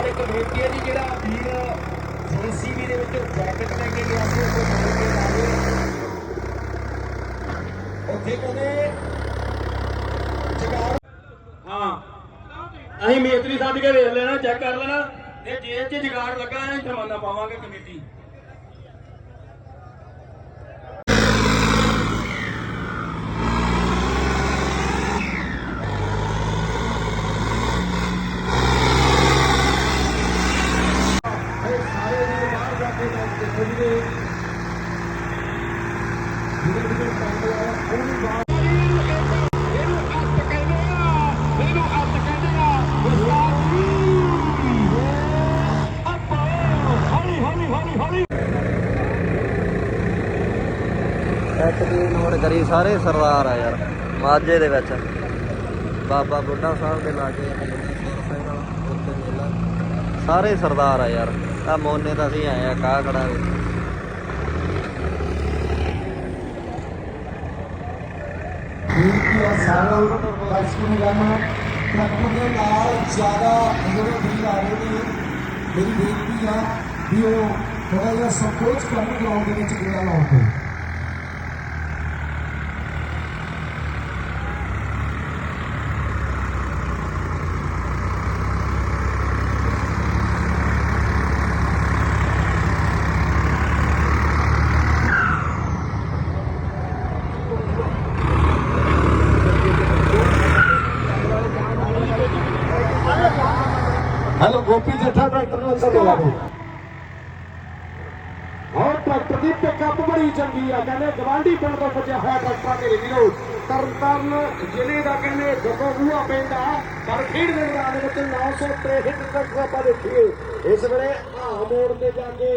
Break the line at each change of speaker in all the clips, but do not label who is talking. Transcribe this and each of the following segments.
ਨਾਲ ਇੱਕ ਬੇਨਤੀ ਹੈ ਜੀ ਜਿਹੜਾ ਵੀਰ ਜੀਸੀਬੀ ਦੇ ਵਿੱਚ ਜੈਕਟ ਲੈ ਕੇ ਗਿਆ ਸੀ ਉਹ ਮਾਰ ਕੇ ਲਾਵੇ ਉੱਥੇ ਕਹਿੰਦੇ ਜਗਾੜ ਹਾਂ, ਅਸੀਂ ਮੇਤਰੀ ਸਾਹਿਬ ਕੇ ਵੇਖ ਲੈਣਾ ਚੈੱਕ ਕਰ ਲੈਣਾ ਇਹ ਜੇਲ੍ਹ 'ਚ ਜਗਾੜ ਲੱਗਾ ਹੈ ਜੁਰਮਾਨਾ ਪਾਵਾਂਗੇ ਕਮੇਟੀ। ਜਾ ਕੇ ਦੇਖੋ ਜੀ ਜਿਹੜੇ ਜਿਹੜੇ ਕੰਮ ਲਾਇਆ ਉਹ ਵੀ ਬਾਹਰ। ਇਹਨੂੰ
ਦੀ ਨੋਟ ਕਰੀ ਸਾਰੇ ਸਰਦਾਰ ਆ ਯਾਰ, ਮਾਝੇ ਦੇ ਵਿੱਚ। ਬਾਬਾ ਬੁੱਢਾ ਸਾਹਿਬ ਦੇ ਲਾਗੇ ਉੱਥੇ ਸਾਰੇ ਸਰਦਾਰ ਆ ਯਾਰ। ਆ ਮੋਨੇ ਤਾਂ ਅਸੀਂ ਆਏ ਆ ਕਾ ਖੜਾ ਵੇ।
ਬੇਨਤੀ ਹੈ ਸਾਰੇ ਦਰਸ਼ਕਾਂ ਨੂੰ ਗਾਣਾ ਟਰੱਕ ਦੇ ਨਾਲ ਜ਼ਿਆਦਾ ਜਿਹੜੇ ਵੀਰ ਆ ਰਹੇ ਨੇ ਮੇਰੀ ਬੇਨਤੀ ਆ ਵੀ ਉਹ ਥੋੜਾ ਜਿਹਾ ਸੰਕੋਚ ਕਰਨ ਗਰਾਊਂਡ ਦੇ ਵਿੱਚ ਗੇੜਾ ਲਾਉਣ ਹੈਲੋ ਗੋਪੀ ਜੱਠਾ ਟਰੈਕਟਰ ਨੂੰ ਅੰਦਰ ਲਾ ਦਿਓ ਹੋਰ ਟਰੈਕਟਰ ਦੀ ਪਿਕਅਪ ਬੜੀ ਚੰਗੀ ਆ, ਕਹਿੰਦੇ ਗਵਾਂਢੀ ਪਿੰਡ ਤੋਂ ਪੁੱਜਿਆ ਹੋਇਆ ਟਰੈਕਟਰ ਮੇਰੇ ਵੀਰੋ, ਤਰਨਤਾਰਨ ਜ਼ਿਲ੍ਹੇ ਦਾ ਕਹਿੰਦੇ ਗੱਗੋ ਪਿੰਡ ਆ, ਪਰ ਖੇਡ ਦੇ ਮੈਦਾਨ ਦੇ ਵਿੱਚ 963 ਟਰੈਕਟਰ ਆਪਾਂ ਦੇਖੀਏ। ਇਸ ਵੇਲੇ ਆ ਮੋੜ ਤੇ ਜਾ ਕੇ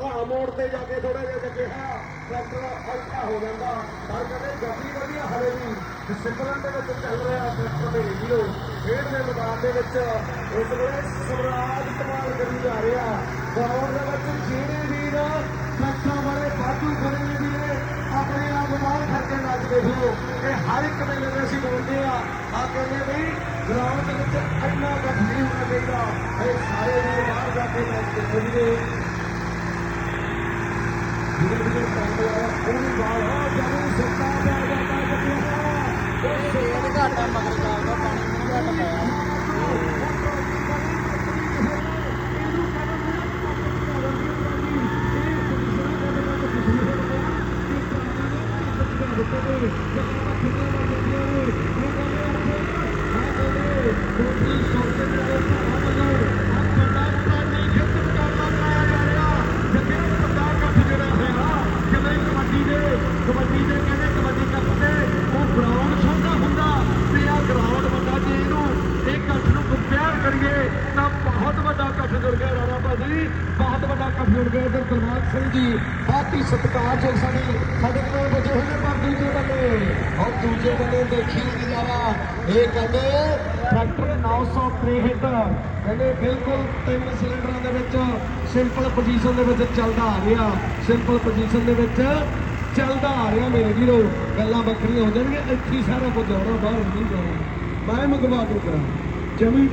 ਆ ਮੋੜ ਤੇ ਜਾ ਕੇ ਥੋੜਾ ਜਿਹਾ ਕਿਹਾ ਟਰੈਕਟਰ ਔਖਾ ਹੋ ਜਾਂਦਾ, ਪਰ ਕਹਿੰਦੇ ਗੱਡੀ ਵਧੀਆ ਹਲੇ ਵੀ ਡਿਸਪਲਨ ਦੇ ਵਿੱਚ ਚੱਲ ਰਿਹਾ ਟਰੈਕਟਰ ਦੇ ਵੀਰੋ। ਖੇਡ ਦੇ ਮੈਦਾਨ ਦੇ ਵਿੱਚ ਇਸ ਵੇਲੇ ਸਵਰਾਜ ਕਮਾਲ ਕਰੀ ਜਾ ਰਿਹਾ। ਗਰਾਊਂਡ ਦੇ ਵਿੱਚ ਜਿਹੜੇ ਵੀਰ ਟਰੈਕਟਰਾਂ ਵਾਲੇ ਬਾਦੂ ਖੜੇ ਨੇ ਵੀਰੇ ਆਪਣੇ ਆਪ ਬਾਹਰ ਕਰਕੇ ਨੱਚਦੇ ਹੋ। ਇਹ ਹਰ ਇੱਕ ਮੇਲੇ ਦੇ ਅਸੀਂ ਬੋਲਦੇ ਆ ਆ ਕਹਿੰਦੇ ਵੀ ਗਰਾਊਂਡ ਦੇ ਵਿੱਚ ਇੰਨਾ ਕੱਟ ਨਹੀਂ ਹੋਣਾ ਚਾਹੀਦਾ। ਇਹ ਸਾਰੇ ਵੀਰ ਬਾਹਰ ਜਾ ਕੇ ਨੱਚਦੇ ਹੋਣਗੇ ਜਿਹੜੇ ਜਿਹੜੇ ਕੰਮ ਆ ਉਹ ਵੀ ਬਾਹਰ ਆ ਜਦੋਂ ਸੁੱਤਾ ਪਿਆ ਜਾਂਦਾ ਜੱਟਿਆ
ਸੇਲ ਘਾਟਾ ਮਗਰ ਚੱਲਦਾ ਪਾਣੀ ਨਹੀਂ ਘਟ ਪਿਆ
ਕਬੱਡੀ ਦੇ ਕਹਿੰਦੇ ਕਬੱਡੀ ਕੱਪ ਤੇ ਉਹ ਗਰਾਊਂਡ ਛੋਟਾ ਹੁੰਦਾ ਤੇ ਆ ਗਰਾਊਂਡ ਵੱਡਾ ਜੇ ਇਹਨੂੰ ਇਹ ਇਕੱਠ ਨੂੰ ਕੰਪੇਅਰ ਕਰੀਏ ਤਾਂ ਬਹੁਤ ਵੱਡਾ ਇਕੱਠ ਜੁੜ ਗਿਆ ਰਾਣਾ ਬਹੁਤ ਵੱਡਾ ਕੰਮ ਜੁੜ ਗਿਆ ਇਧਰ ਗੁਰਨਾਮ ਸਿੰਘ ਜੀ, ਬਹੁਤ ਹੀ ਸਤਿਕਾਰ ਜੋ ਸਾਡੇ ਸਾਡੇ ਕੋਲ ਬਚੇ ਹੋਏ ਨੇ ਪਰ ਦੂਜੇ ਬੰਦੇ ਔਰ ਦੂਜੇ ਬੰਦੇ ਦੇਖੀ ਨਜ਼ਾਰਾ ਇਹ ਕਹਿੰਦੇ ਟਰੈਕਟਰ 963 ਕਹਿੰਦੇ ਬਿਲਕੁਲ ਤਿੰਨ ਸਿਲੰਡਰਾਂ ਦੇ ਵਿੱਚ ਸਿੰਪਲ ਪੋਜੀਸ਼ਨ ਦੇ ਵਿੱਚ ਚੱਲਦਾ ਆ ਰਿਹਾ। ਸਿੰਪਲ ਪੋਜੀਸ਼ਨ ਦੇ ਵਿੱਚ ਚੱਲਦਾ ਆ ਰਿਹਾ ਮੇਰੇ ਵੀਰੋ। ਗੱਲਾਂ ਵੱਖਰੀਆਂ ਹੋ ਜਾਣਗੀਆਂ। ਇੱਥੇ ਸਾਰਾ ਕੁਝ ਆਉਣਾ ਬਾਹਰ ਨਹੀਂ ਜਾਣਾ। ਮੈਂ ਮੰਗਵਾ ਦੂ ਕਰਾਂ ਜਮੀ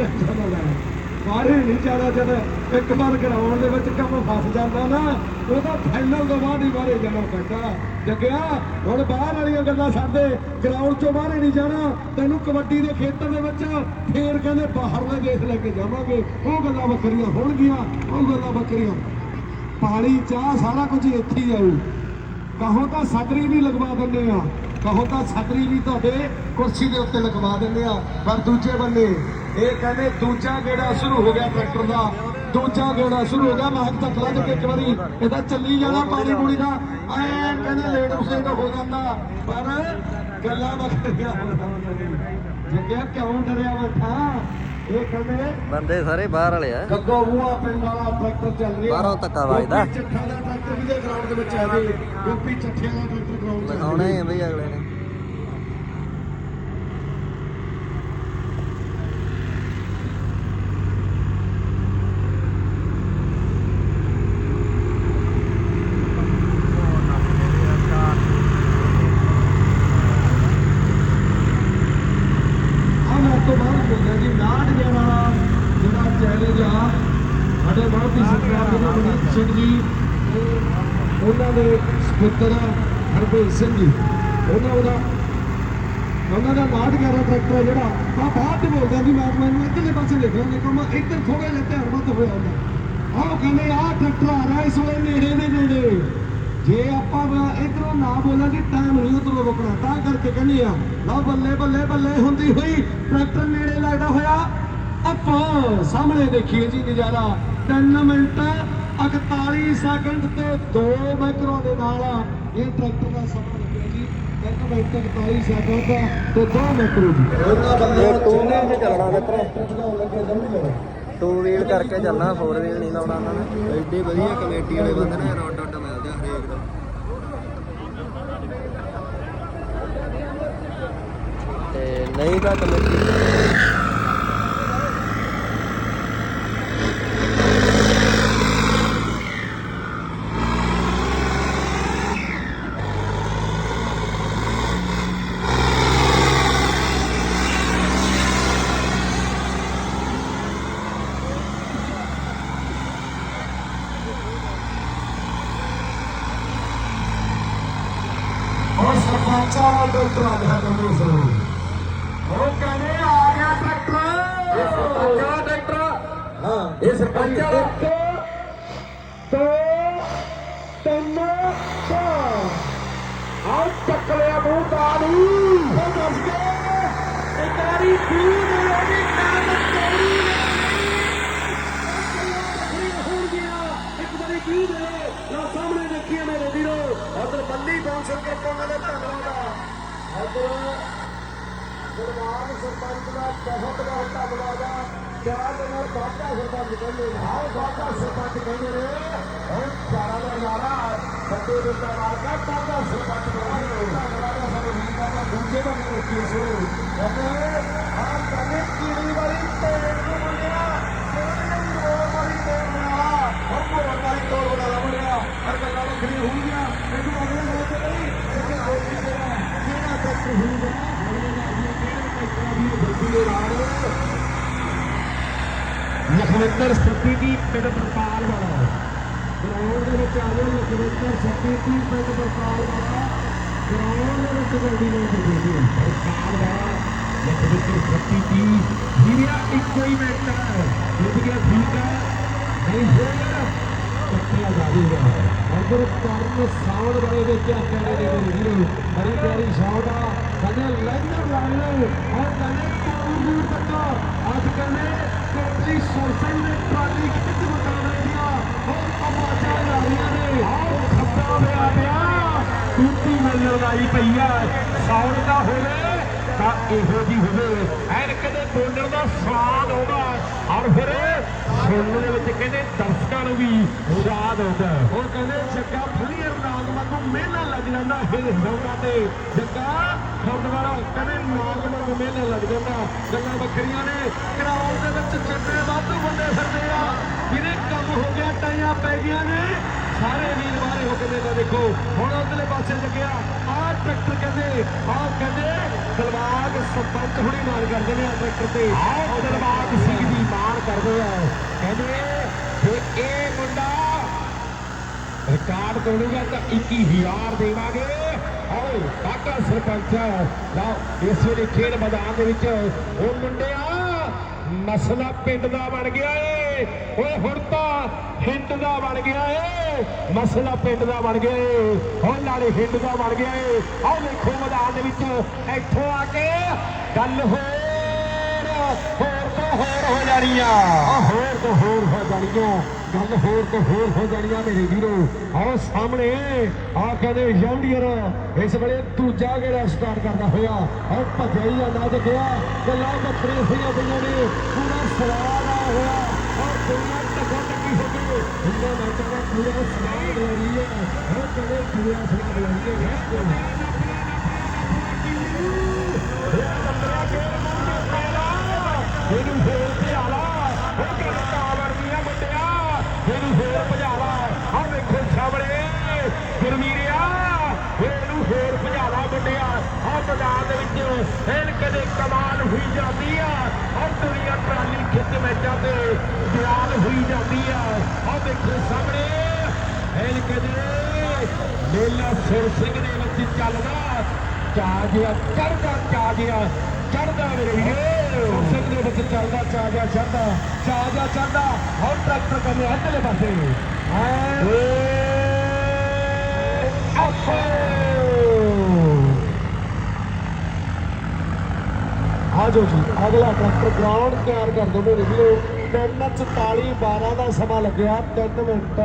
ਲੈਣਾ ਚੱਲਦਾ ਬਾਹਰੇ ਨਹੀਂ ਜਾਣਾ ਜਦ ਇੱਕ ਵਾਰ ਗਰਾਊਂਡ ਦੇ ਵਿੱਚ ਕੰਮ ਫਸ ਜਾਂਦਾ ਨਾ, ਉਹਦਾ ਫਾਈਨਲ ਤੋਂ ਬਾਅਦ ਹੀ ਬਾਹਰੇ ਜਾਣਾ ਪੈਂਦਾ। ਜੱਗਿਆ, ਹੁਣ ਬਾਹਰ ਵਾਲੀਆਂ ਗੱਲਾਂ ਸਾਡੇ, ਗਰਾਊਂਡ ਚੋਂ ਬਾਹਰੇ ਨਹੀਂ ਜਾਣਾ। ਤੈਨੂੰ ਕਬੱਡੀ ਦੇ ਖੇਤਰ ਦੇ ਵਿੱਚ ਫੇਰ ਕਹਿੰਦੇ ਬਾਹਰਲੇ ਦੇਸ਼ ਲੈ ਕੇ ਜਾਵਾਂਗੇ। ਉਹ ਗੱਲਾਂ ਵੱਖਰੀਆਂ ਹੋਣਗੀਆਂ, ਉਹ ਗੱਲਾਂ ਵੱਖਰੀਆਂ। ਪਾਣੀ, ਚਾਹ, ਸਾਰਾ ਕੁਝ ਇੱਥੇ ਹੀ ਆਊ। ਕਹੋ ਤਾਂ ਛਤਰੀ ਵੀ ਲਗਵਾ ਦਿੰਦੇ ਆ। ਕਹੋ ਤਾਂ ਛਤਰੀ ਵੀ ਤੁਹਾਡੇ ਕੁਰਸੀ ਦੇ ਉੱਤੇ ਲਗਵਾ ਦਿੰਦੇ ਆ ਪਰ ਦੂਜੇ ਬੰਨੇ ਇਹ ਕਹਿੰਦੇ ਦੂਜਾ ਗੇੜਾ ਸ਼ੁਰੂ ਹੋ ਗਿਆ ਟਰੈਕਟਰ ਦਾ ਦੂਜਾ ਗੇੜਾ ਸ਼ੁਰੂ ਹੋ ਗਿਆ ਮੈਂ ਤੱਕ ਲੱਗ ਕੇ ਇੱਕ ਵਾਰੀ ਇਹਦਾ ਚੱਲੀ ਜਾਣਾ ਪਾਣੀ ਪੂਣੀ ਦਾ। ਐ ਕਹਿੰਦੇ ਲੇਟ ਉਸੇ ਦਾ ਹੋ ਜਾਂਦਾ ਪਰ ਗੱਲਾਂ ਵੱਖਰੀਆਂ ਜੱਗਿਆ ਕਿਉਂ ਡਰਿਆ ਬੈਠਾ ਇਹ ਕਹਿੰਦੇ
ਬੰਦੇ ਸਾਰੇ ਬਾਹਰ ਵਾਲੇ ਆ।
ਗੱਗੋ ਬੂਆ ਪਿੰਡ ਵਾਲਾ ਟਰੈਕਟਰ ਚੱਲ ਰਿਹਾ।
ਬਾਹਰੋਂ ਧੱਕਾ ਵੱਜਦਾ।
ਚੱਠਾ ਦਾ ਟਰੈਕਟਰ ਵੀ ਦੇ ਗਰਾਊਂਡ ਦੇ ਵਿੱਚ ਆ ਗਏ ਗੋਪੀ ਚੱਠੇ ਦਾ ਟਰੈਕਟਰ
ਦਿਖਾਉਣਾ ਹੀ ਬਈ ਅਗਲੇ ਨੇ।
ਤੋਂ ਬਾਅਦ ਬੋਲਿਆ ਜੀ 9 ਵਾਲਾ ਜਿਹੜਾ ਚੈਲੰਜ ਆ ਸਾਡੇ ਬਹੁਤ ਹੀ ਸਤਿਕਾਰਯੋਗ ਮਨੀਤ ਸਿੰਘ ਜੀ ਉਹਨਾਂ ਦੇ ਸਪੁੱਤਰ ਹਰਭੇਜ ਸਿੰਘ ਜੀ। ਉਹਨਾਂ ਉਹਦਾ ਉਹਨਾਂ ਦਾ 911 ਟਰੈਕਟਰ ਹੈ ਜਿਹੜਾ। ਆ ਬਾਅਦ ਚ ਬੋਲਦਾ ਵੀ ਮੈਂ ਮੈਨੂੰ ਇੱਧਰਲੇ ਪਾਸੇ ਲਿਖਿਆ ਨੇ ਕਿ ਮੈਂ ਇੱਧਰ ਥੋੜਾ ਜਿਹਾ ਧਿਆਨ ਮਤ ਹੋਇਆ ਹੁੰਦਾ। ਆਹ ਕਹਿੰਦੇ, ਆਹ ਟਰੈਕਟਰ ਆ ਰਿਹਾ, ਇਸ ਵੇਲੇ ਨੇੜੇ ਦੇ ਨੇੜੇ। ਜੇ ਆਪਾਂ ਇਧਰੋਂ ਨਾ ਬੋਲਾਂਗੇ ਟਾਈਮ ਨਹੀਂ ਉਧਰੋਂ ਰੁਕਣਾ। ਤਾਂ ਕਰਕੇ ਕਹਿੰਦੇ ਆ, ਲਓ ਬੱਲੇ ਬੱਲੇ ਬੱਲੇ ਹੁੰਦੀ ਹੋਈ ਟਰੈਕਟਰ ਨੇੜੇ ਲੱਗਦਾ ਹੋਇਆ। ਆਪਾਂ ਸਾਹਮਣੇ ਦੇਖੀਏ ਜੀ ਨਜ਼ਾਰਾ। 3 ਮਿੰਟ 41 ਸੈਕਿੰਡ ਤੇ 2 ਮਾਈਕਰੋ ਦੇ ਨਾਲ ਇਹ ਟਰੈਕਟਰ ਦਾ ਸਮਾਂ ਲੱਗਿਆ ਜੀ। 3 ਮਿੰਟ 41 ਸੈਕਿੰਡ ਤੇ 2 ਮਾਈਕਰੋ ਜੀ
ਇਹ ਟੂ ਵੀਲ ਤੇ ਚੱਲਣਾ ਮਿੱਤਰੋ।
ਚੜਾਉਣ ਲੱਗੇ ਜੰਮੀ
ਟੂ ਵੀਲ ਕਰਕੇ ਚੱਲਣਾ ਫੋਰ ਵੀਲ ਨਹੀਂ ਲਾਉਣਾ ਉਹਨਾਂ ਨੇ। ਐਡੀ ਵਧੀਆ ਕਮੇਟੀ ਵਾਲੇ ਬੰਦੇ ਨੇ ਰੋਡ ਰੋਡ ਮਿਲਦੇ ਹਰੇਕ ਨੂੰ। ਤੇ ਨਹੀਂ ਤਾਂ ਕਮੇਟੀ
ਉਹ ਸਰਪੰਚਾ ਡਾਕਟਰ ਆ ਗਿਆ ਤੁਹਾਨੂੰ ਸਰ ਉਹ ਕਹਿੰਦੇ ਆ ਗਿਆ ਟਰੈਕਟਰ ਇਹ ਸਰਪੰਚਾ ਟਰੈਕਟਰ ਹਾਂ ਇਹ ਸਰਪੰਚਾ ਇੱਕ ਦੋ ਤਿੰਨ ਚਾਰ ਆ ਚੱਕ ਲਿਆ ਮੂੰਹ ਤਾਲੂ ਉਹ ਦੱਸ ਕੇ ਇਕਾਰੀ ਦੂਰ ਹੋ ਗਿਆ ਇੱਕ ਵਾਰੀ ਕੀ ਸਾਹਮਣੇ ਦੇਖੀਏ ਮੇਰੇ ਵੀਰੋ ਉਧਰ ਬੰਦੀ ਬਾਉਂਸਰ ਕੇ ਕੋਨੇ ਦੇ ਧੰਨਵਾਦ ਉਧਰ ਗੁਰਵਾਨ ਸਰਪੰਚ ਦਾ ਬਹੁਤ ਬਹੁਤ ਧੰਨਵਾਦ ਆ। ਚਾਰ ਦੇ ਨਾਲ ਬਾਬਾ ਸਰਪੰਚ ਕਹਿੰਦੇ ਨੇ ਆਹ ਸਰਪੰਚ ਕਹਿੰਦੇ ਨੇ ਉਹ ਚਾਰਾਂ ਦਾ ਨਾਰਾ ਬੱਤੇ ਦੇ ਨਾਲ ਕਾ ਬਾਬਾ ਸਰਪੰਚ ਕਹਿੰਦੇ ਨੇ ਦੂਜੇ ਦਾ ਵੀ ਕੀ ਸੁਣੋ ਕਹਿੰਦੇ ਆਹ ਕਹਿੰਦੇ ਕੀੜੀ ਵਾਲੀ ਤੇੜ ਨੂੰ ਮੁੰਡਿਆ ਕਿਹੜੀ ਰੋੜ ਵਾਲੀ ਤੇੜ ਬਣਾ ਉਹ ਮੋੜ ਵਾਲੀ ਤੋੜ ਬਣਾ ਲਾ ਮੁੰਡਿਆ ਹਰ ਗੱਲਾਂ ਵੱਖਰੀਆਂ ਹੋਣਗੀਆਂ ਮੈਨੂੰ ਅਗਲੇ ਲੋਕ ਨਹੀਂ ਕਿ ਕੋਈ ਜਿਹੜਾ ਜਿਹੜਾ ਤੱਕ ਹੋਊਗਾ ਅਗਲੇ ਦਾ ਵੀ ਕਿਹੜੇ ਟੈਕਟਰਾਂ ਦੀ ਬੱਤੀ ਦੇ ਨਾਲ ਲਖਵਿੰਦਰ ਸੱਤੀ ਦੀ ਪਿੰਡ ਪ੍ਰਪਾਲ ਵਾਲਾ। ਗਰਾਊਂਡ ਦੇ ਵਿੱਚ ਆ ਜਾਓ ਲਖਵਿੰਦਰ ਸੱਤੀ ਦੀ ਪਿੰਡ ਪ੍ਰਪਾਲ ਵਾਲਾ। ਗਰਾਊਂਡ ਦੇ ਵਿੱਚ ਗੱਡੀ ਨਹੀਂ ਖੜੀ ਹੈ ਵਾਲਾ ਲਖਵਿੰਦਰ ਸੱਤੀ ਦੀ ਵੀਰਿਆ ਇੱਕੋ ਹੀ ਮਿੰਟ ਹੈ ਜਿੱਤ ਗਿਆ ਠੀਕ ਹੈ ਨਹੀਂ ਹੋਇਆ ਕੱਟਿਆ ਜਾਵੇਗਾ ਅਗਰ ਕਰਨ ਸਾਊਂਡ ਵਾਲੇ ਵਿੱਚ ਆਖਿਆ ਨੇ ਵੀਰੋ ਬੜੀ ਪਿਆਰੀ ਸਾਊਂਡ ਆ। ਕਹਿੰਦੇ ਲੈਂਡਰ ਲਾ ਔਰ ਕਹਿੰਦੇ ਦੂਰ ਦੂਰ ਤੱਕ ਅੱਜ ਕਹਿੰਦੇ ਕੋਟਲੀ ਸੋਸਨ ਦੇ ਟਰਾਲੀ ਕਿੱਥੇ ਮਕਾ ਰਹੀਆਂ ਹੋਰ ਆਵਾਜ਼ਾਂ ਆ ਰਹੀਆਂ ਨੇ ਆਹ ਖੱਬਾ ਹੋਇਆ ਪਿਆ ਟੂਟੀ ਮਿਲਣ ਵਾਲੀ ਪਈ ਆ ਸਾਊਂਡ ਦਾ ਹੋਵੇ ਤਾਂ ਇਹੋ ਜੀ ਹੋਵੇ। ਐਨ ਕਦੇ ਬੋਲਣ ਦਾ ਸਵਾਦ ਆਉਂਦਾ ਔਰ ਫਿਰ ਸੁਣਨ ਦੇ ਵਿੱਚ ਕਹਿੰਦੇ ਦਰਸ਼ਕਾਂ ਨੂੰ ਵੀ ਸਵਾਦ ਆਉਂਦਾ ਉਹ ਕਹਿੰਦੇ ਜੱਗਾ ਫਲੀਅਰ ਨਾਗਮਨ ਨੂੰ ਮੇਲਾ ਲੱਗ ਜਾਂਦਾ ਇਹ ਰੌਣਾ ਤੇ ਜੱਗਾ ਖੁਰਦਵਾਰਾ ਕਹਿੰਦੇ ਨਾਗਮਨ ਨੂੰ ਮੇਲਾ ਲੱਗ ਜਾਂਦਾ। ਗੱਲਾਂ ਵੱਖਰੀਆਂ ਨੇ। ਗਰਾਊਂਡ ਦੇ ਵਿੱਚ ਚੱਡੇ ਵਾਧੂ ਬੰਦੇ ਫਿਰਦੇ ਆ। ਜਿਹਨੇ ਕੰਮ ਹੋ ਗਿਆ ਟਾਈਆਂ ਪੈ ਗਈਆਂ ਨੇ। ਸਾਰੇ ਵੀਰ ਬਾਰੇ ਹੋ ਕੇ ਮੇਲਾ ਦੇਖੋ। ਹੁਣ ਉਧਰਲੇ ਪਾਸੇ ਲੱਗਿਆ। ਆਹ ਟਰੈਕਟਰ ਕਹਿੰਦੇ ਆਹ ਕਹਿੰਦੇ ਦਿਲਬਾਗ ਸਰਪੰਚ ਹੁਣੀ ਮਾਰ ਕਰਦੇ ਨੇ ਆਹ ਟਰੈਕਟਰ ਤੇ। ਆਹ ਦਿਲਬਾਗ ਸਿੰਘ ਦੀ ਮਾਰ ਕਰਦੇ ਆ। ਕਹਿੰਦੇ ਜੇ ਇਹ ਮੁੰਡਾ ਰਿਕਾਰਡ ਤੋੜੂਗਾ ਤਾਂ 21000 ਦੇਵਾਂਗੇ। ਆਓ ਕਾਕਾ ਸਰਪੰਚ, ਲਓ, ਇਸ ਵੇਲੇ ਖੇਡ ਮੈਦਾਨ ਦੇ ਵਿੱਚ ਉਹ ਮੁੰਡਿਆ ਮਸਲਾ ਪਿੰਡ ਦਾ ਬਣ ਗਿਆ ਏ। ਓਏ, ਹੁਣ ਤਾਂ ਹਿੰਦ ਦਾ ਬਣ ਗਿਆ ਏ। ਮਸਲਾ ਪਿੰਡ ਦਾ ਬਣ ਗਿਆ ਏ। ਹੁਣ ਨਾਲੇ ਹਿੰਦ ਦਾ ਬਣ ਗਿਆ ਏ। ਆਓ ਦੇਖੋ ਮੈਦਾਨ ਦੇ ਵਿੱਚ ਇੱਥੋਂ ਆ ਕੇ ਗੱਲ ਹੋਰ ਹੋਰ ਤੋਂ ਹੋਰ ਹੋ ਜਾਣੀ ਆ ਹੋਰ ਤੋਂ ਹੋਰ ਹੋ ਜਾਣੀਆਂ। ਗੱਲ ਹੋਰ ਤੋਂ ਹੋਰ ਹੋ ਜਾਣੀਆਂ ਮੇਰੇ ਵੀਰੋ। ਆਹ ਸਾਹਮਣੇ ਆਹ ਕਹਿੰਦੇ ਜੌਂਡੀਅਰ ਇਸ ਵੇਲੇ ਦੂਜਾ ਗੇੜਾ ਸਟਾਰਟ ਕਰਦਾ ਹੋਇਆ। ਆਹ ਭੱਜਿਆ ਹੀ ਜਾਂਦਾ ਜੱਗਿਆ ਗੱਲਾਂ ਬੱਕਰੀਆਂ ਹੋਈਆਂ ਪਈਆਂ ਨੇ। ਪੂਰਾ ਸਵਾਦ ਆ ਹੋਇਆ। ਆਹ ਦੁਨੀਆ ਟੱਕਾ ਟੱਕੀ ਹੋ ਗਈ। ਇਹਨਾਂ ਮੈਚਾਂ ਦਾ ਪੂਰਾ ਸਵਾਦ ਲੈ ਰਹੀ ਹੈ। ਉਹ ਕਹਿੰਦੇ ਪੂਰਾ ਸਵਾਦ ਲੈ ਰਹੀ ਹੈ। ਹੋਰ ਵੀਰਿਆ, ਇਹਨੂੰ ਹੋਰ ਭਜਾਵਾ ਵੱਡਿਆ। ਆ ਮੈਦਾਨ ਦੇ ਵਿੱਚ ਇਹਨ ਕਦੇ ਕਮਾਲ ਹੋਈ ਜਾਂਦੀ ਆ। ਔਰ ਦੁਨੀਆ ਟਰਾਲੀ ਖਿੱਚ ਮੈਚਾਂ ਤੇ ਦਿਵਾਲ ਹੋਈ ਜਾਂਦੀ ਆ। ਆ ਦੇਖੋ ਸਾਹਮਣੇ ਇਹਨ ਕਦੇ ਮੇਲਾ ਸੁਰ ਸਿੰਘ ਦੇ ਵਿੱਚ ਚੱਲਦਾ। ਚਾ ਗਿਆ ਚੜਦਾ ਚਾ ਗਿਆ ਚੜਦਾ ਮੇਰੇ ਵੀਰੋ ਸਿੰਘ ਦੇ ਵਿੱਚ ਚੱਲਦਾ ਚਾ ਗਿਆ ਚੜਦਾ ਚਾ ਗਿਆ ਚੜਦਾ ਹੁਣ ਟਰੈਕਟਰ ਕਰਨੇ ਅੰਦਰਲੇ ਪਾਸੇ। ਆਏ। ਆਜੋ ਜੀ, ਅਗਲਾ ਟਰੈਕਟਰ ਗਰਾਊਂਡ ਤਿਆਰ ਕਰ ਦੋ ਮੇਰੇ ਵੀਰੋ। 3:44 12 ਦਾ ਸਮਾਂ ਲੱਗਿਆ 3 ਮਿੰਟ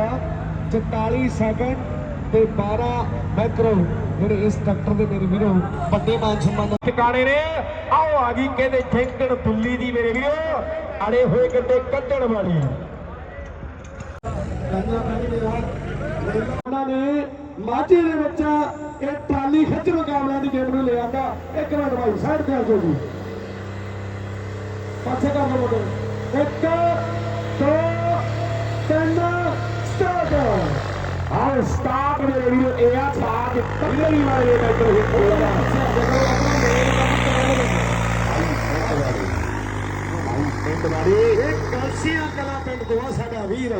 44 ਸੈਕਿੰਡ ਤੇ 12 ਮਾਈਕਰੋ ਜਿਹੜੇ ਇਸ ਟਰੈਕਟਰ ਦੇ ਮੇਰੇ ਵੀਰੋ, ਵੱਡੇ ਮਾਨ ਸਨਮਾਨ ਟਿਕਾਣੇ ਨੇ, ਆਓ ਆ ਗਈ ਕਹਿੰਦੇ ਠੇਕਣ ਬੁੱਲੀ ਦੀ ਮੇਰੇ ਵੀਰੋ। ਅੜੇ ਹੋਏ ਗੱਡੇ ਕੱਢਣ ਵਾਲੀ। ਉਹਨਾਂ ਨੇ ਮਾਝੇ ਦੇ ਵਿੱਚ ਇਹ ਟਰਾਲੀ ਖਿੱਚ ਮੁਕਾਬਲਿਆਂ ਦੀ ਗੇਮ ਨੂੰ ਲੈ ਇੱਕ ਮਿੰਟ ਭਾਈ ਸਾਈਡ ਤੇ ਆ ਜਾਓ ਜੀ। ਪਾਸੇ ਕਰ ਲਓ ਮੁੰਡੇ ਇੱਕ, ਦੋ, ਤਿੰਨ ਸਟਾਰਟ ਆਹ ਸਟਾਰਟ ਮੇਰੇ ਵੀਰੋ ਇਹ ਆ ਸਾਥ ਪਹਿਲੀ ਵਾਰ ਇਹ ਟਰੈਕਟਰ ਹਿੱਟ ਹੋਇਆ ਪਿੰਡ ਵਾਲੀ ਇਹ ਕਲਸੀਆਂ ਕਲਾ ਪਿੰਡ ਤੋਂ ਸਾਡਾ ਵੀਰ।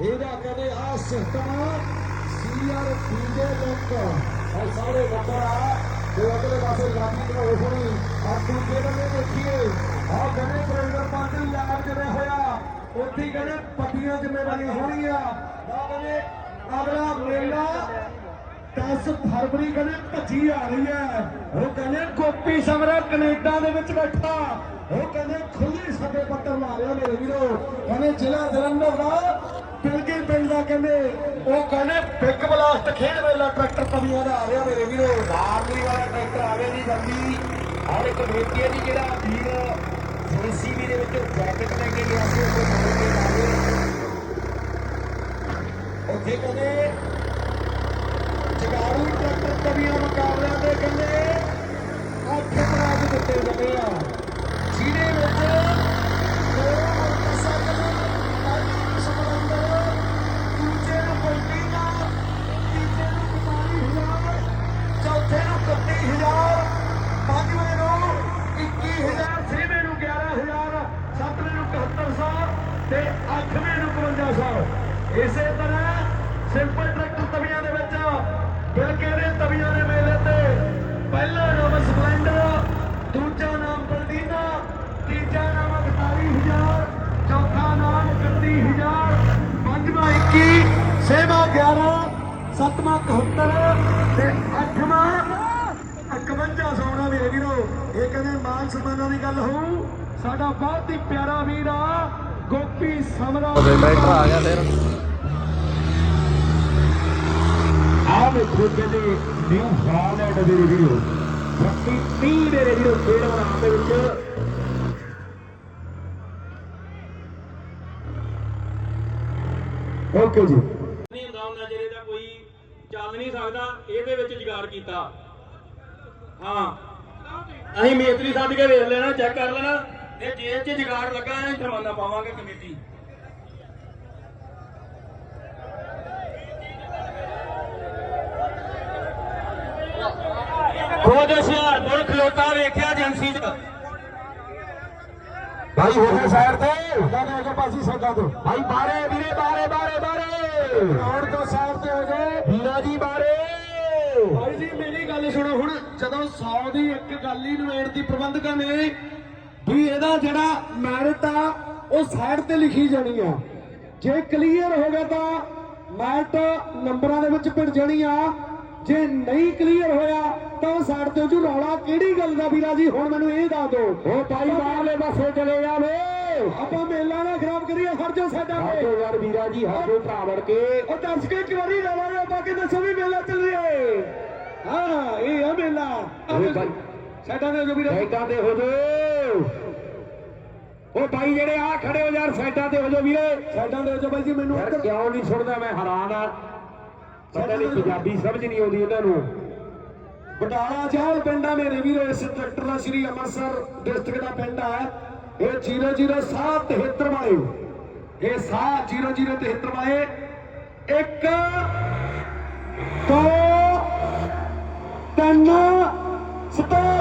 ਇਹਦਾ ਕਹਿੰਦੇ ਆ ਸਿਸਟਮ ਸੀਆਰ ਪੀਜੇ ਲੋਕ। ਇਹ ਸਾਰੇ ਬੱਚਾ ਤੇ ਅਗਲੇ ਪਾਸੇ ਗਾਡੀ ਤੋਂ ਹੋਣੀ ਆ ਦੂਜੇ ਦੇਖੀਏ ਆ ਕਹਿੰਦੇ ਪ੍ਰੇਮਰ ਪਾਰਟੀ ਲਾਗ ਜਿਹੜੇ ਹੋਇਆ, ਉੱਥੇ ਕਹਿੰਦੇ ਪੱਟੀਆਂ ਜ਼ਿੰਮੇਵਾਰੀਆਂ ਹੋਣਗੀਆਂ ਆ ਕਹਿੰਦੇ ਅਗਲਾ ਮੇਲਾ 10 ਫਰਵਰੀ ਕਹਿੰਦੇ ਭੱਜੀ ਆ ਰਹੀ ਹੈ। ਉਹ ਕਹਿੰਦੇ ਗੋਪੀ ਸਮਰਾ ਕੈਨੇਡਾ ਦੇ ਵਿੱਚ ਬੈਠਾ। ਉਹ ਕਹਿੰਦੇ ਖੁੱਲੀ ਸਾਡੇ ਪੱਤਰ ਲਾ ਰਿਹਾ ਮੇਰੇ ਵੀਰੋ। ਕਹਿੰਦੇ ਜ਼ਿਲ੍ਹਾ ਜਲੰਧਰ ਦਾ ਬਿਲਕੇ ਪਿੰਡ ਦਾ ਕਹਿੰਦੇ, ਉਹ ਕਹਿੰਦੇ ਬਿੱਗ ਬਲਾਸਟ ਖੇਡ ਵੇਲਾ ਟਰੈਕਟਰ ਤਵੀਆਂ ਦਾ ਆ ਰਿਹਾ ਮੇਰੇ ਵੀਰੋ। ਨਾਰਲੀ ਵਾਲਾ ਟਰੈਕਟਰ ਆਵੇ ਨਹੀਂ ਜਲਦੀ। ਔਰ ਇੱਕ ਬੇਟੀ ਹੈ ਜੀ ਜਿਹੜਾ ਵੀਰ ਜੀਸੀਬੀ ਦੇ ਵਿੱਚ ਜੈਕਟ ਲੈ ਕੇ ਗਿਆ ਸੀ, ਉਹ ਮੋੜ ਕੇ ਲਾਵੇ ਉੱਥੇ ਕਹਿੰਦੇ, ਜਗਾਰੂ ਟਰੈਕਟਰ ਤਵੀਆਂ ਮੁਕਾਬਲਿਆਂ ਦੇ ਕਹਿੰਦੇ, ਅੱਠ ਪ੍ਰਾਈਜ਼ ਦਿੱਤੇ ਜਾਂਦੇ ਆ। ਜਿਹਦੇ ਵਿੱਚ ਦੋ ਮੋਟਰਸਾਈਕਲ ਪੰਜ ਸਮਰੰਦਰ ਦੂਜੇ ਨੂੰ ਪਲਟੀਨਾ ਤੀਜੇ ਨੂੰ 45000 ਚੌਥੇ ਨੂੰ 31000 ਪੰਜਵੇਂ ਨੂੰ 21000 ਛੇਵੇਂ ਨੂੰ 11000 ਸੱਤਵੇਂ ਨੂੰ 7100 ਤੇ ਅੱਠਵੇਂ ਨੂੰ 5500 ਇਸੇ ਤਰ੍ਹਾਂ ਸਿੰਪਲ ਟਰੈਕਟਰ ਤਵੀਆਂ ਦੇ ਵਿੱਚ ਬਿਲਕੇ ਦੇ ਤਵੀਆਂ ਦੇ ਮੇਲੇ ਤੇ? ਪਹਿਲਾ ਨਾਮ ਸਪਲੈਂਡਰ ਦੂਜਾ ਨਾਮ ਬਲਦੀਨਾ ਤੀਜਾ ਨਾਮ 41000 ਚੌਥਾ ਨਾਮ 31000 ਪੰਜਵਾਂ 21 ਛੇਵਾਂ 11 ਸੱਤਵਾਂ 71 ਤੇ ਅੱਠਵਾਂ 51 ਸੋਨਾ ਮੇਰੇ ਵੀਰੋ। ਇਹ ਕਹਿੰਦੇ ਮਾਨ ਸਨਮਾਨਾਂ ਦੀ ਗੱਲ ਹੋਊ। ਸਾਡਾ ਬਹੁਤ ਹੀ ਪਿਆਰਾ ਵੀਰ ਆ। ਗੋਪੀ ਸਮਰਾ
ਉਹਦੇ ਟਰੈਕਟਰ ਆ ਗਿਆ ਫਿਰ।
ਆਹ ਵੇਖੋ ਕਹਿੰਦੇ ਨਿਊ ਹਾਲੈਂਡ ਦੇ ਵੀਡੀਓ 30 ਦੇ ਵੀਡੀਓ ਖੇਡ ਮੈਦਾਨ ਦੇ ਵਿੱਚ। ਓਕੇ ਜੀ।
ਨਹੀਂ ਹੁੰਦਾ ਹੁੰਦਾ ਜਿਹੜੇ ਦਾ ਕੋਈ ਚੱਲ ਨਹੀਂ ਸਕਦਾ ਇਹਦੇ ਵਿੱਚ ਜੁਗਾੜ ਕੀਤਾ। ਹਾਂ। ਅਸੀਂ ਮੇਤਰੀ ਸੱਦ ਕੇ ਵੇਖ ਲੈਣਾ ਚੈੱਕ ਕਰ ਲੈਣਾ। ਇਹ ਜੇ ਚ ਜੁਗਾੜ ਲੱਗਾ ਹੈ ਜੁਰਮਾਨਾ ਪਾਵਾਂਗੇ ਕਮੇਟੀ। ਖੁਦ ਹੁਸ਼ਿਆਰਪੁਰ ਖਲੋਤਾ ਵੇਖਿਆ ਏਜੰਸੀ 'ਚ।
ਭਾਈ ਹੋ ਗਏ ਸਾਈਡ ਤੇ ਉਹਨਾਂ ਨੇ ਅਗੇ ਪਾਸੀ ਸਾਡਾ ਤੋਂ। ਭਾਈ ਬਾਰੇ ਵੀਰੇ ਬਾਰੇ ਬਾਰੇ ਬਾਰੇ ਰੋਡ ਤੋਂ ਸਾਈਡ ਤੇ ਹੋ ਗਏ ਵੀਰਾ ਜੀ ਬਾਰੇ ਭਾਈ ਜੀ ਮੇਰੀ ਗੱਲ ਸੁਣੋ ਹੁਣ। ਜਦੋਂ 100 ਦੀ ਇੱਕ ਗੱਲ ਹੀ ਨਵੇੜ ਦੀ ਪ੍ਰਬੰਧਕਾਂ ਨੇ ਵੀ ਇਹਦਾ ਜਿਹੜਾ ਮੈਰਿਟ ਆ ਉਹ ਸਾਈਡ ਤੇ ਲਿਖੀ ਜਾਣੀ ਆ। ਜੇ ਕਲੀਅਰ ਹੋ ਗਿਆ ਤਾਂ ਮੈਰਿਟ ਨੰਬਰਾਂ ਦੇ ਵਿੱਚ ਭਿੜ ਜਾਣੀ ਆ। ਜੇ ਨਹੀਂ ਕਲੀਅਰ ਹੋਇਆ ਤਾਂ ਉਹ ਸਾਈਡ ਤੇ ਜੂ ਰੌਲਾ ਕਿਹੜੀ ਗੱਲ ਦਾ ਵੀਰਾ ਜੀ? ਹੁਣ ਮੈਨੂੰ ਇਹ ਦੱਸ ਦਿਓ। ਉਹ ਭਾਈ ਬਾਹਰਲੇ ਪਾਸੇ ਚਲੇ ਜਾਵੇ। ਆਪਾਂ ਮੇਲਾ ਨਾ ਖਰਾਬ ਕਰੀਏ ਹਰ ਜੋ ਸਾਡਾ ਹਟੋ ਯਾਰ ਵੀਰਾ ਜੀ ਹਟੋ ਭਰਾ ਵੜ ਕੇ। ਉਹ ਦੱਸ ਕੇ ਇੱਕ ਵਾਰੀ ਰਵਾਂਗੇ ਆਪਾਂ ਕਿ ਦੱਸੋ ਵੀ ਮੇਲਾ ਚੱਲ ਰਿਹਾ ਏ। ਹਾਂ ਇਹ ਆ ਮੇਲਾ। ਸਾਡਾ ਦੇ ਜੋ ਵੀਰਾ ਸਾਈਡਾਂ ਤੇ ਹੋ ਜੋ। ਉਹ ਭਾਈ ਜਿਹੜੇ ਆ ਖੜੇ ਹੋ ਯਾਰ ਸਾਈਡਾਂ ਤੇ ਹੋ ਜੋ ਵੀਰੇ। ਸਾਈਡਾਂ ਤੇ ਹੋ ਜੋ ਬਾਈ ਜੀ ਮੈਨੂੰ ਯਾਰ ਕਿਉਂ ਨਹੀਂ ਸੁਣਦਾ ਮੈਂ ਹੈਰਾਨ ਆ। ਪਤਾ ਨਹੀਂ ਪੰਜਾਬੀ ਸਮਝ ਨਹੀਂ ਆਉਂਦੀ ਇਹਨਾਂ ਨੂੰ। ਬਟਾਲਾ ਜਹਿਲ ਪਿੰਡ ਆ ਮੇਰੇ ਵੀਰੋ ਇਸ ਟਰੈਕਟਰ ਦਾ ਸ੍ਰੀ ਅੰਮ੍ਰਿਤਸਰ ਡਿਸਟ੍ਰਿਕਟ ਦਾ ਪਿੰਡ ਆ। ਇਹ 00773 ਵਾਲੇ ਇਹ ਸਾਹ 00773 ਵਾਲੇ। ਇੱਕ ਦੋ ਤਿੰਨ ਸਟਾਰਟ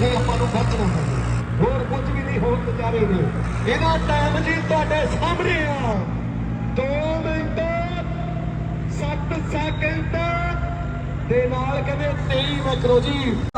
ਪੁਆਇੰਟ ਆਪਾਂ ਨੂੰ ਬਚਣਾ ਹੈ ਹੋਰ ਕੁਝ ਵੀ ਨਹੀਂ ਹੋਰ ਵਿਚਾਰੇ ਨੇ। ਇਹਦਾ ਟਾਈਮ ਜੀ ਤੁਹਾਡੇ ਸਾਹਮਣੇ ਆ। 2 ਮਿੰਟ 7 ਸੈਕਿੰਡ ਦੇ ਨਾਲ ਕਹਿੰਦੇ 23 ਮੈਕਰੋ ਜੀ।